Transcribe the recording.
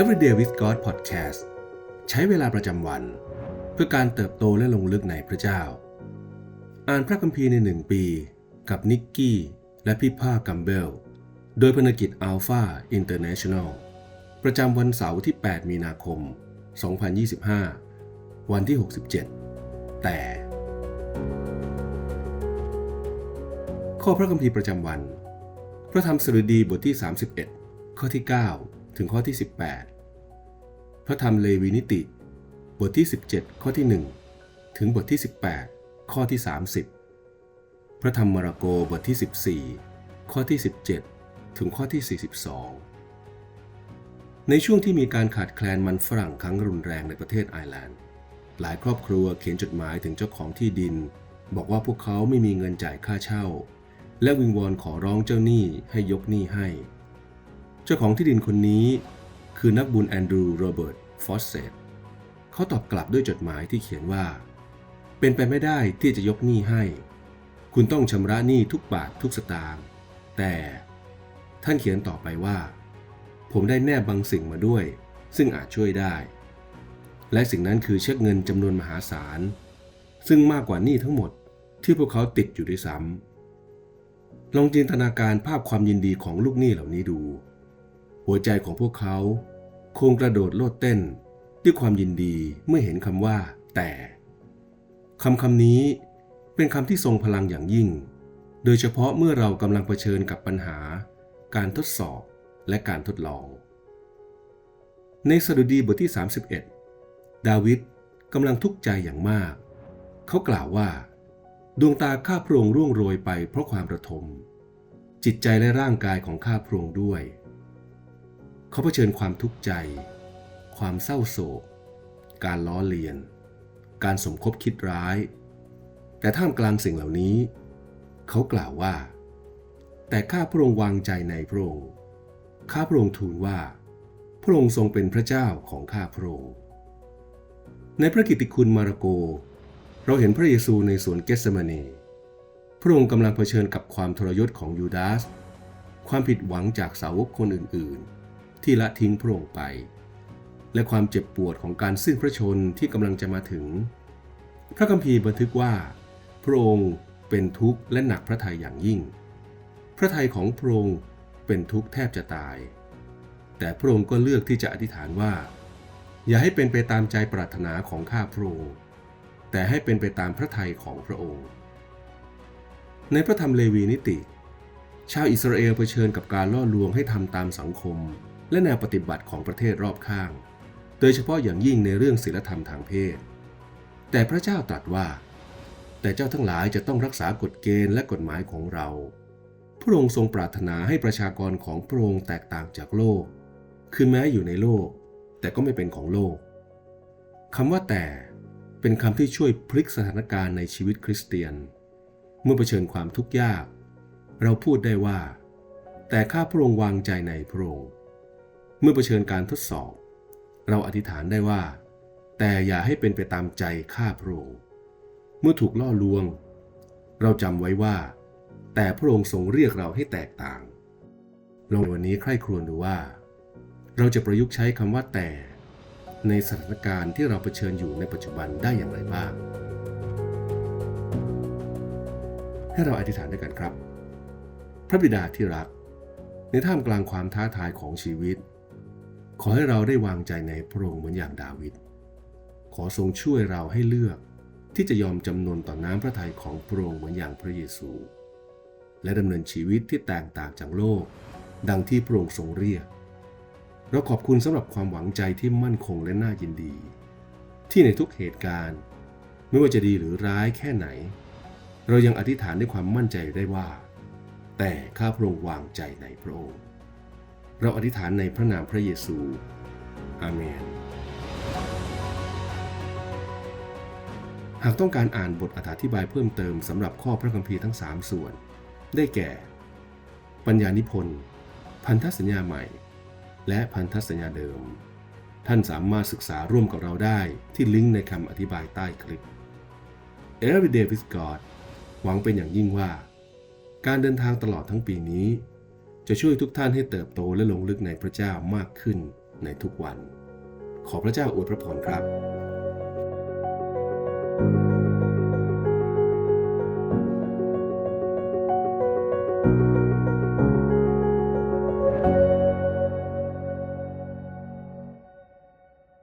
Everyday with God Podcast ใช้เวลาประจำวัน เพื่อการเติบโตและลงลึกในพระเจ้า อ่านพระคัมภีร์ในหนึ่งปี กับนิกกี้ และพี่ผ้ากัมเบล โดยพนกิจ Alpha International ประจำวันเสาร์ที่ 8 มีนาคม 2025 วันที่ 67 แต่ ข้อพระคัมภีร์ประจำวัน พระธรรมสดุดีบทที่ 31 ข้อที่ 9 ถึงข้อที่ 18 พระธรรมเลวีนิติ บทที่ 17 ข้อที่ 1 ถึงบทที่ 18 ข้อที่ 30 พระธรรมมาระโกบทที่ 14 ข้อที่ 17 ถึงข้อที่ 42 ในช่วงที่มีการขาดแคลนมันฝรั่งครั้งรุนแรงในประเทศไอร์แลนด์ หลายครอบครัวเขียนจดหมายถึงเจ้าของที่ดิน บอกว่าพวกเขาไม่มีเงินจ่ายค่าเช่า และวิงวอนขอร้องเจ้าหนี้ให้ยกหนี้ให้ เจ้าของที่ดินคนนี้ คือนักบุญแอนดรูโรเบิร์ตฟอสเซตเขาตอบกลับด้วยจดหมายที่เขียนว่า เป็นไปไม่ได้ที่จะยกหนี้ให้ คุณต้องชำระหนี้ทุกบาททุกสตางค์แต่ท่านเขียนต่อไปว่า ผมได้แนบบางสิ่งมาด้วย ซึ่งอาจช่วยได้ และสิ่งนั้นคือเช็คเงินจำนวนมหาศาลซึ่งมากกว่าหนี้ทั้งหมดที่พวกเขาติดอยู่ด้วยซ้ำ ลองจินตนาการภาพความยินดีของลูกหนี้เหล่านี้ดู หัวใจของพวกเขา คงกระโดดโลดเต้น ด้วยความยินดีเมื่อเห็นคำว่า แต่คำคำนี้เป็นคำที่ทรงพลังอย่างยิ่ง โดยเฉพาะเมื่อเรากำลังเผชิญกับปัญหา การทดสอบและการทดลอง ในสดุดีบทที่ 31 ดาวิดกำลังทุกข์ใจอย่างมาก เขากล่าวว่า ดวงตาข้าพระองค์ร่วงโรยไปเพราะความระทม จิตใจและร่างกายของข้าพระองค์ด้วย เขาเผชิญความทุกข์ใจ ความเศร้าโศก การล้อเลียน การสมคบคิดร้าย แต่ท่ามกลางสิ่งเหล่านี้ เขากล่าวว่า แต่ข้าพระองค์วางใจในพระองค์ข้าพระองค์ทูลว่า พระองค์ทรงเป็นพระเจ้าของข้าพระองค์ในพระกิตติคุณมาระโก เราเห็นพระเยซูในสวนเกสเซมานีพระองค์กำลังเผชิญกับความทรยศของยูดาส ความผิดหวังจากสาวกคนอื่นๆ ที่ละทิ้งพระองค์ไป และความเจ็บปวดของการสิ้นพระชนที่กำลังจะมาถึง พระคัมภีร์บันทึกว่า พระองค์เป็นทุกข์และหนักพระทัยอย่างยิ่ง พระทัยของพระองค์เป็นทุกข์แทบจะตาย แต่พระองค์ก็เลือกที่จะอธิษฐานว่า อย่าให้เป็นไปตามใจปรารถนาของข้าพระองค์ แต่ให้เป็นไปตามพระทัยของพระองค์ ในพระธรรมเลวีนิติ ชาวอิสราเอลเผชิญกับการล่อลวงให้ทำตามสังคม และแนวปฏิบัติของประเทศรอบข้าง โดยเฉพาะอย่างยิ่งในเรื่องศีลธรรมทางเพศ แต่พระเจ้าตรัสว่า แต่เจ้าทั้งหลายจะต้องรักษากฎเกณฑ์และกฎหมายของเรา พระองค์ทรงปรารถนาให้ประชากรของพระองค์แตกต่างจากโลก คือแม้อยู่ในโลก แต่ก็ไม่เป็นของโลกคำว่าแต่ เป็นคำที่ช่วยพลิกสถานการณ์ในชีวิตคริสเตียน เมื่อเผชิญความทุกข์ยาก เราพูดได้ว่า แต่ข้าพระองค์วางใจในพระองค์เมื่อเผชิญการทดสอบ เราอธิษฐานได้ว่า แต่อย่าให้เป็นไปตามใจข้าพระองค์เมื่อถูกล่อลวง เราจำไว้ว่า แต่พระองค์ทรงเรียกเราให้แตกต่างลองวันนี้ใคร่ครวญดูว่า เราจะประยุกต์ใช้คำว่าแต่ ในสถานการณ์ที่เราเผชิญอยู่ในปัจจุบันได้อย่างไรบ้าง ให้เราอธิษฐานด้วยกันครับ พระบิดาที่รัก ในท่ามกลางความท้าทายของชีวิต ขอให้เราได้วางใจในพระองค์เหมือนอย่างดาวิดขอทรงช่วยเราให้เลือกที่จะยอมจำนนต่อน้ำพระทัยของพระองค์เหมือนอย่างพระเยซู และดำเนินชีวิตที่แตกต่างจากโลก ดังที่พระองค์ทรงเรียก เราขอบคุณสำหรับความหวังใจที่มั่นคงและน่ายินดี ที่ในทุกเหตุการณ์ ไม่ว่าจะดีหรือร้ายแค่ไหน เรายังอธิษฐานด้วยความมั่นใจได้ว่า แต่ข้าพระองค์วางใจในพระองค์ เราอธิษฐานในพระนามพระเยซู อาเมน หากต้องการอ่านบทอธิบายเพิ่มเติมสำหรับข้อพระคัมภีร์ทั้ง 3 ส่วน ได้แก่ ปัญญานิพนธ์ พันธสัญญาใหม่ และพันธสัญญาเดิม ท่านสามารถศึกษาร่วมกับเราได้ที่ลิงก์ในคำอธิบายใต้คลิป Everyday with God หวังเป็นอย่างยิ่งว่า การเดินทางตลอดทั้งปีนี้ จะช่วยทุกท่านให้เติบโตและลงลึกในพระเจ้ามากขึ้นในทุกวัน ขอพระเจ้าอวยพระพรครับ